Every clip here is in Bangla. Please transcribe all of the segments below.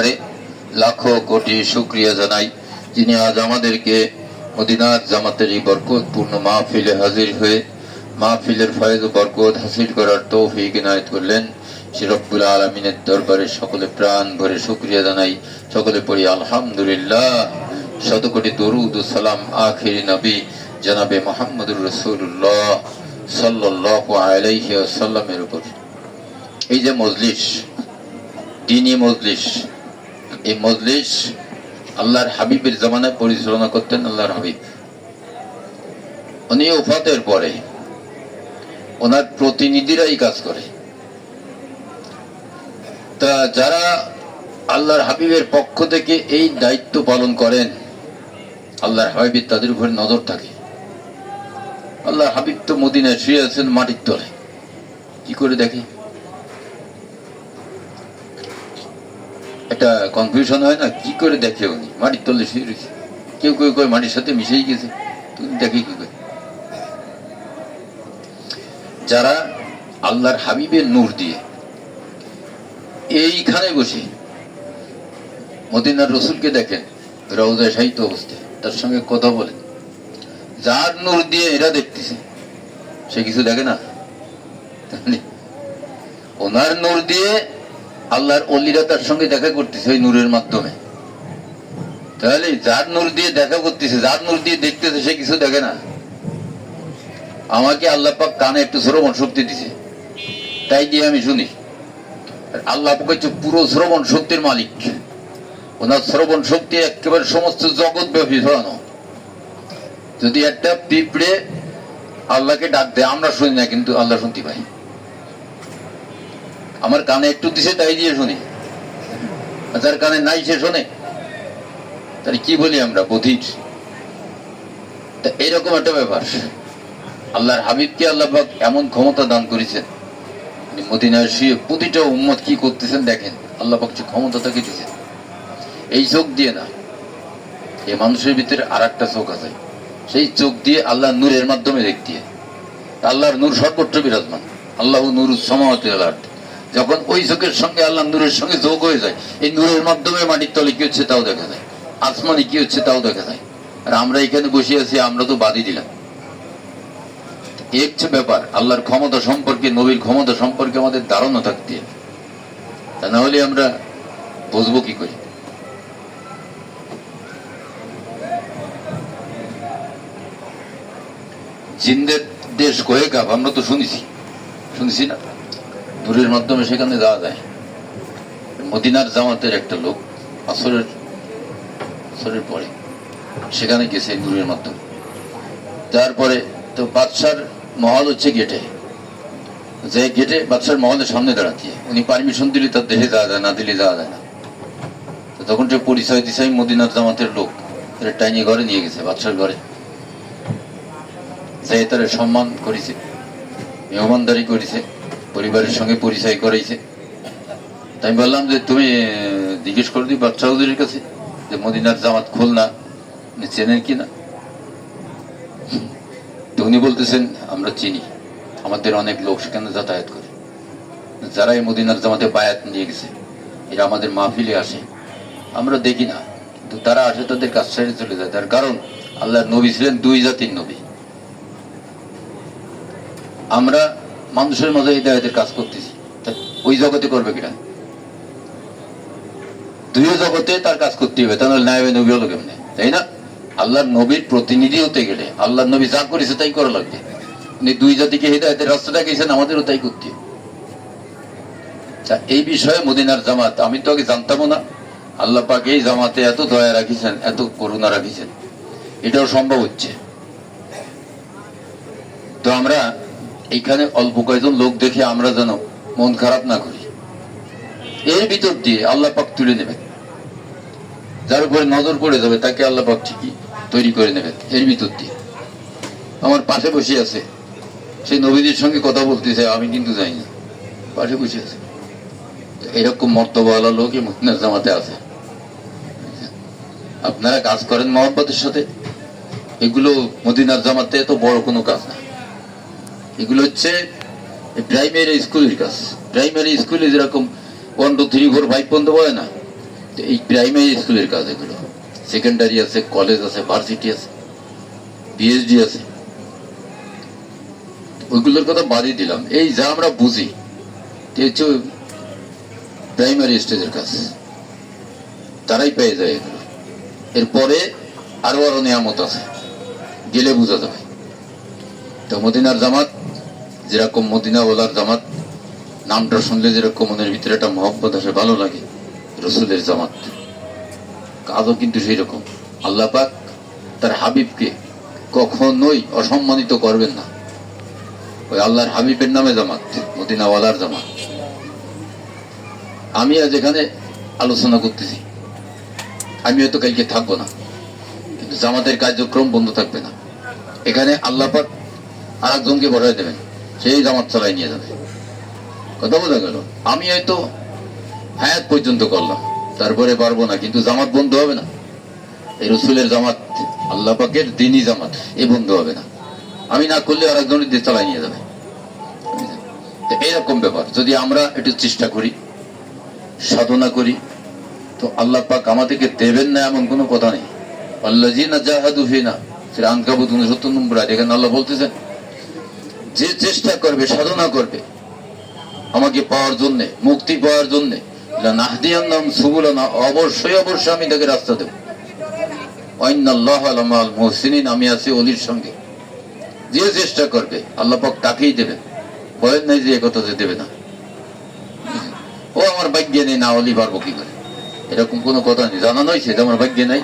দরবারে লাখো কোটি শুক্রিয়া জানাই, যিনি আজ আমাদেরকে মদিনার জামাতের এই বরকতপূর্ণ মাহফিলে হাজির হয়ে মাহফিলের ফয়েজ বরকত হাসিল করার তৌফিক ইনায়ত করলেন। রব্বুল আলমিনের দরবারে সকলে প্রাণ ভরে শুক্রিয়া জানাই। সকলে পড়ি, আলহামদুলিল্লাহ। শত কোটি দরুদ সালাম আখিরি নবী জনাবে মোহাম্মদুর রসুল্লাহ সাল্লাহ আলাইহি সাল্লামের উপর। এই যে মজলিস দিনী মজলিস এই মজলিস আল্লাহর হাবিবের জামানায় পরিচালনা করতেন আল্লাহর হাবিব। উনি উফাতের পরে ওনার প্রতিনিধিরাই কাজ করে। তা যারা আল্লাহর হাবিবের পক্ষ থেকে এই দায়িত্ব পালন করেন, আল্লাহর হাবিবের তাদের উপরে নজর থাকে। আল্লাহর হাবিব তো মদিনায় শুয়ে আছেন মাটির তলে কি করে দেখে? একটা কনফিউশন হয় না? কি করে দেখে উনি? মাটির তলে শুয়ে রয়েছে। কেউ কেউ কয় মাটির সাথে মিশেই গেছে। তুমি দেখে কি করে? যারা আল্লাহর হাবিবের নূর দিয়ে এইখানে বসে মদিনার রসুলকে দেখেন রওজায় সাহিত্য অবস্থায়, তার সঙ্গে কথা বলেন। যার নূর দিয়ে এরা দেখতেছে, সে কিছু দেখে না? ওনার নূর দিয়ে আল্লাহর অলিরা তার সঙ্গে দেখা করতেছে ওই নূরের মাধ্যমে। তাহলে যার নূর দিয়ে দেখা করতেছে, যার নূর দিয়ে দেখতেছে, সে কিছু দেখে না। আমাকে আল্লাহ পাক কানে একটু শ্রবণ শক্তি দিছে। তাই দিয়ে আমি শুনি। আল্লাহ পাক হচ্ছে পুরো শ্রবণ শক্তির মালিক। ওনার শ্রবণ শক্তি একেবারে সমস্ত জগৎ ব্যাপী ছড়ানো। যদি একটা পিঁপড়ে আল্লাহকে ডাক দেয়, আমরা শুনি না, কিন্তু আল্লাহ শুনতে পাই। আমার কানে একটু দিছে, তাই দিয়ে শুনি। যার কানে নাই সে শোনে। তাহলে কি বলি আমরা, বধির? তা এইরকম একটা ব্যাপার। আল্লাহর হাবিবকে আল্লাহ এমন ক্ষমতা দান করেছেন। মদিনায় শুয়ে প্রতিটা উম্মত কি করতেছেন দেখেন। আল্লাহ পাক যে ক্ষমতা তাকে দিয়েছেন। এই চোখ দিয়ে না, এই মানুষের ভিতরে আর একটা চোখ আছে। সেই চোখ দিয়ে আল্লাহ নূরের মাধ্যমে দেখতে। আল্লাহর নূর সর্বত্র বিরাজমান। আল্লাহ নূর সমাহত যখন ওই চোখের সঙ্গে আল্লাহ নূরের সঙ্গে যোগ হয়ে যায়, এই নূরের মাধ্যমে মাটির তলে কি হচ্ছে তাও দেখা যায়, আসমানে কি হচ্ছে তাও দেখা যায়। আর আমরা এখানে বসে আছি, আমরা তো বাদই দিলাম। হচ্ছে ব্যাপার, আল্লাহর ক্ষমতা সম্পর্কে, নবীর ক্ষমতা সম্পর্কে আমাদের ধারণা থাকতে হবে। তা না হলে আমরা বুঝব কি করে? জিন্দের দেশ কয়ে কাপ আমরা তো শুনেছি। শুনেছি না? দূরের মাধ্যমে সেখানে যাওয়া যায়। মদিনার জামাতের একটা লোক আসরের আসরের পরে সেখানে গেছে দূরের মাধ্যমে। তারপরে তো বাদশার মহল হচ্ছে গেটে যে গেটে বাদশার মহলের সামনে দাঁড়াচ্ছে উনি পারমিশন দিলে তার দেশে যাওয়া যায়, না দিলে যাওয়া যায় না। তো তখন যে পরিচয় দিছে আমি মদিনার জামাতের লোক এটা টাইনি ঘরে নিয়ে গেছে বাদশার ঘরে। যে তার সম্মান করেছে, মেহমানদারি করেছে পরিবারের সঙ্গে পরিচয় করাইছে। তাই বললাম যে, তুমি জিজ্ঞেস করে দিই বাচ্চা হুজুরের কাছে যে, মদিনার জামাত খুলনা উনি চেনেন কি না? তো উনি বলতেছেন, আমরা চিনি। আমাদের অনেক লোক সেখানে যাতায়াত করে। যারা এই মদিনার জামাতে বায়াত নিয়ে গেছে, এরা আমাদের মাহফিলে আসে। আমরা দেখি না। কিন্তু তারা আসে, তাদের কাজ ছেড়ে চলে যায়। তার কারণ, আল্লাহর নবী ছিলেন দুই জাতির নবী। আমরা মানুষের মধ্যে হৃদায়তের কাজ করতেছি। ওই জগতে করবে কিনা দুই জগতে তার কাজ করতে হবে তাহলে ন্যায় নবী হলো কেমনে? তাই না? আল্লাহর নবীর প্রতিনিধি হতে গেলে আল্লাহর নবী যা করেছে তাই করা লাগবে। উনি দুই জাতিকে হৃদায়তের রাস্তাটা গেছেন আমাদেরও তাই করতে। তা এই বিষয়ে মদিনার জামাত, আমি তো আগে জানতামও না। আল্লাহ পাক এই জামাতে এত দয়া রাখিছেন, এত করুণা রাখিছেন। এটাও সম্ভব হচ্ছে। তো আমরা এইখানে অল্প কয়েকজন লোক দেখে আমরা যেন মন খারাপ না করি। এর ভিতর দিয়ে আল্লাহ পাক তুলে নেবেন। যার উপরে নজর পড়ে যাবে, তাকে আল্লাহ পাক ঠিকই তৈরি করে নেবেন এর ভিতর দিয়ে। আমার পাশে বসে আছে সেই নবীদের সঙ্গে কথা বলতেছে, আমি কিন্তু যাই না পাশে বসে আছে। এরকম মর্তবালা লোক এই মদিনার জামাতে আছে। আপনারা কাজ করেন মহব্বতের সাথে। এগুলো মদিনার জামাতে এত বড় কোনো কাজ না। এগুলো হচ্ছে প্রাইমারি স্কুলের কাজ। প্রাইমারি স্কুলে যেরকম one two three four five পর্যন্ত বলে না, তো এই প্রাইমারি স্কুলের কাজ এগুলো। সেকেন্ডারি আছে কলেজ আছে ভার্সিটি আছে পিএইচডি আছে। ওইগুলোর কথা বাদই দিলাম। এই যা আমরা বুঝি হচ্ছে প্রাইমারি স্টেজের কাজ। তারাই পেয়ে যায় এগুলো। এরপরে আরও আরও নিয়ামত আছে, গেলে বোঝা যাবে তো মদিনার জামাত যেরকম মদিনা ওলার জামাত, নামটা শুনলে যেরকম মনের ভিতরে একটা মহব্বত আসে, ভালো লাগে রসুলের জামাত। কাজও কিন্তু সেই রকম আল্লাহ পাক তার হাবিবকে কখনোই অসম্মানিত করবেন না। ওই আল্লাহর হাবিবের নামে জামাত মদিনাওয়ালার জামাত। আমি আজ এখানে আলোচনা করতেছি। আমি হয়তো কালকে থাকব না। কিন্তু জামাতের কার্যক্রম বন্ধ থাকবে না। এখানে আল্লাহ পাক আর একজনকে বসাই দেবেন। সেই জামাত চালাই নিয়ে যাবে। কথা বোঝা গেল? আমি হয়তো হায়াত পর্যন্ত করলাম, তারপরে পারব না, কিন্তু জামাত বন্ধ হবে না। এই রসুলের জামাত, আল্লাহ পাকের দিনই জামাত, এ বন্ধ হবে না। আমি না করলে আর একজনের দিয়ে চালাই নিয়ে যাবে। এইরকম ব্যাপার। যদি আমরা একটু চেষ্টা করি, সাধনা করি, তো আল্লাহ পাক আমাদেরকে দেবেন না এমন কোনো কথা নেই। আল্লাহ জি না জাহাদু ফিনা সেটা আনকাবুত উনসত্তর নম্বর এখানে আল্লাহ বলতেছেন যে চেষ্টা করবে, সাধনা করবে, আমাকে পাওয়ার জন্যে, মুক্তি পাওয়ার জন্যে নাহদিয়ান্নাম অবশ্যই অবশ্যই আমি তাকে রাস্তা আছি অলির সঙ্গে। যে চেষ্টা করবে তাকেই দেবে নাই যে যে দেবে না। ও আমার ভাগ্যে নেই, না অলি পারব কি করে? এরকম কোনো কথা নেই। জানা নয় সেটা আমার ভাগ্যে নাই।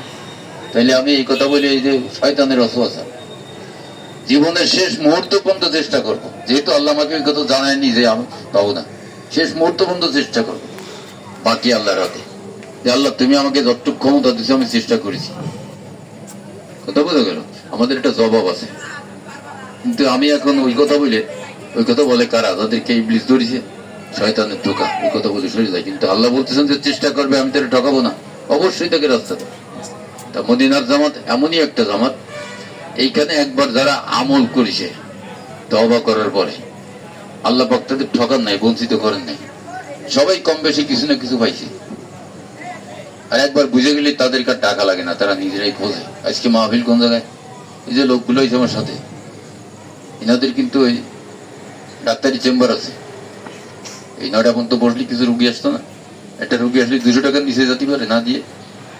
তাইলে আমি এই কথা বলি, এই যে শয়তানের অসুয়াশা জীবনের শেষ মুহূর্ত পর্যন্ত চেষ্টা করব। যেহেতু আল্লাহ আমাকে কথা জানায়নি যে আমি পাবো না। শেষ মুহূর্ত পর্যন্ত চেষ্টা করব। বাকি আল্লাহর হাতে। যে আল্লাহ, তুমি আমাকে যতটুকু ক্ষমতা দিচ্ছ আমি চেষ্টা করেছি। কথা বোঝা গেল? আমাদের একটা জবাব আছে। কিন্তু আমি এখন ওই কথা বলে, ওই কথা বলে কারা যাদেরকে ইবলিস ধরেছে? শয়তানের ঢোকা ওই কথা বলে সরে যায়। কিন্তু আল্লাহ বলতেছেন যে চেষ্টা করবে, আমি তাকে ঠকাবো না। অবশ্যই তাকে রাস্তা দেবো। তা মদিনার জামাত এমনই একটা জামাত এইখানে একবার যারা আমল করেছে তবা করার পরে। আল্লাহ বক্তাদের তাদের ঠকান নাই, বঞ্চিত করেন নাই। সবাই কম বেশি কিছু না কিছু পাইছে। আর একবার বুঝে গেলে তাদেরকে আর টাকা লাগে না, তারা নিজেরাই খোঁজে। আজকে মাহফিল কোন জায়গায়? এই যে লোকগুলো হয়েছে আমার সাথে। এনাদের কিন্তু ওই ডাক্তারি চেম্বার আছে। এই নয়টা পর্যন্ত বসলে কিছু রুগী আসতো না। একটা রুগী আসলে দুশো টাকার নিচে যেতে পারে, না দিয়ে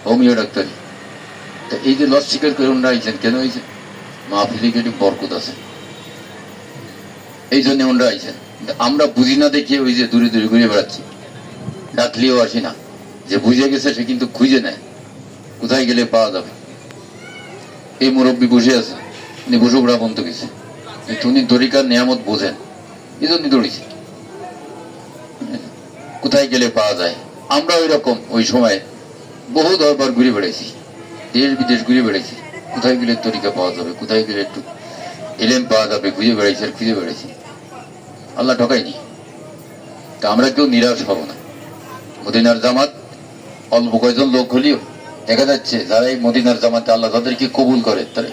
হোমিও ডাক্তারি। তা এই যে লস স্বীকার করে ওনারা আইছেন, কেন হয়েছে মাহফিলে বরকত আছে। এই জন্য ওনারা আমরা বুঝি না ওই যে দূরে দূরে ঘুরে বেড়াচ্ছি। ডাকলেও আসি না। যে বুঝে গেছে, সে কিন্তু খুঁজে নেয়। কোথায় গেলে পাওয়া যাবে? এই মুরব্বী বসে আছে। উনি বসুকরা বন্ধ গেছে উনি তরিকার নিয়ামত বোঝেন। এই জন্য কোথায় গেলে পাওয়া যায়? আমরা ওই রকম ওই সময় বহু দরবার ঘুরে বেড়াইছি। দেশ বিদেশ ঘুরে বেড়াইছি। কোথায় গেলে তরিকা পাওয়া যাবে কোথায় গেলে একটু এলেম পাওয়া যাবে, খুঁজে বেড়াইছি আর খুঁজে বেড়াইছি। আল্লাহ ঠকায়নি। তা আমরা কেউ নিরাশ হব না। মদিনার জামাত অল্প কয়জন লোক হলেও দেখা যাচ্ছে যারা এই মদিনার জামাতে আল্লাহ তাদেরকে কবুল করে, তারা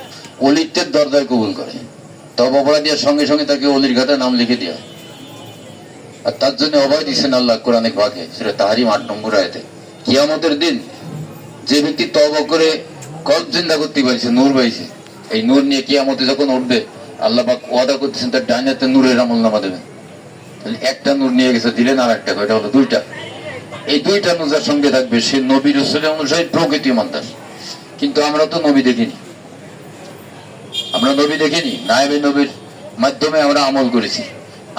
অলিত্বের দরজায় কবুল করে। তব অপরাধীর সঙ্গে সঙ্গে তাকে অলির ঘাটে নাম লিখে দেওয়া। আর তার জন্য অভয় দিচ্ছেন আল্লাহ কোরআনে ভাগে সেটা তাহারিম আট নম্বর আয়তে। কিয়ামতের দিন যে ব্যক্তি তব করে কল্প চিন্তা করতে পারছে, নূর পাইছে। এই নূর নিয়ে কিয়ামতে যখন উঠবে, আল্লাহ পাক ওয়াদা করতেছেন, তার ডাইনাতে নূরের আমল নামা দেবেন। তাহলে একটা নূর নিয়ে গেছে দিলেন, আর একটা এটা হলো দুইটা। এই দুইটা নূরের সঙ্গে থাকবে, সে নবী রসুলের অনুসারী প্রকৃতি মান্তাস কিন্তু আমরা তো নবী দেখিনি। আমরা নবী দেখিনি, নায়েবে নবীর মাধ্যমে আমরা আমল করেছি।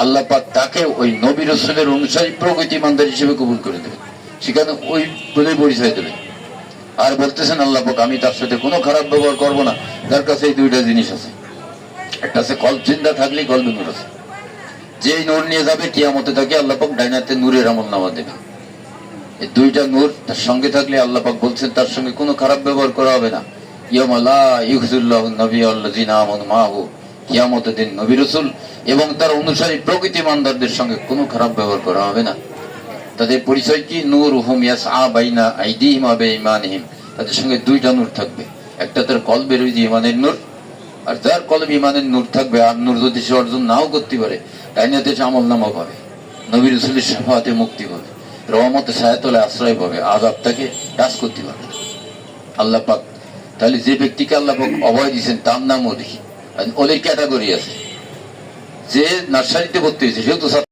আল্লাহ পাক তাকে ওই নবী রসুলের অনুসারী প্রকৃতি মান্দার হিসেবে কবুল করে দেবে সেখানে ওই বলে পরিচয় দেবে আর বলতেছেন, আল্লাহ পাক, আমি তার সাথে কোনো খারাপ ব্যবহার করব না। তার কাছে এই দুইটা জিনিস আছে। একটা আছে কল চিন্তা থাকলেই কলবে নূর আছে। যেই নূর নিয়ে যাবে, কিয়ামতে তাকে আল্লাহ পাক ডাইনাতে নূরের আমল নামা দেবে। এই দুইটা নূর তার সঙ্গে থাকলে আল্লাহ পাক বলছেন, তার সঙ্গে কোনো খারাপ ব্যবহার করা হবে না। ইয়ামালা দিন নবী রাসূল এবং তার অনুসারী প্রকৃতি মানদারদের সঙ্গে কোনো খারাপ ব্যবহার করা হবে না। তাদের পরিচয় কি? নূর হুম ইয়াসআ বাইনা আইদিহিম ওয়া বিইমানিহিম। তাদের সঙ্গে দুইটা নূর থাকবে। একটা তার কলবের ওই যে ইমানের নূর, আর যার কলবে ইমানের নূর থাকবে, আর নূর যদি সে অর্জন নাও করতে পারে ডাইনাতে সে আমল নামা পাবে। নবী রসুলের সাফাতে মুক্তি পাবে। রহমতে সায়াতলে আশ্রয় পাবে। আজাব থেকে টাচ করতে পারবে আল্লাহ পাক, তাহলে যে ব্যক্তিকে আল্লাহ পাক অভয় দিয়েছেন, তার নাম আর অলির ক্যাটাগরি আছে। যে নার্সারিতে ভর্তি হয়েছে, সেও তো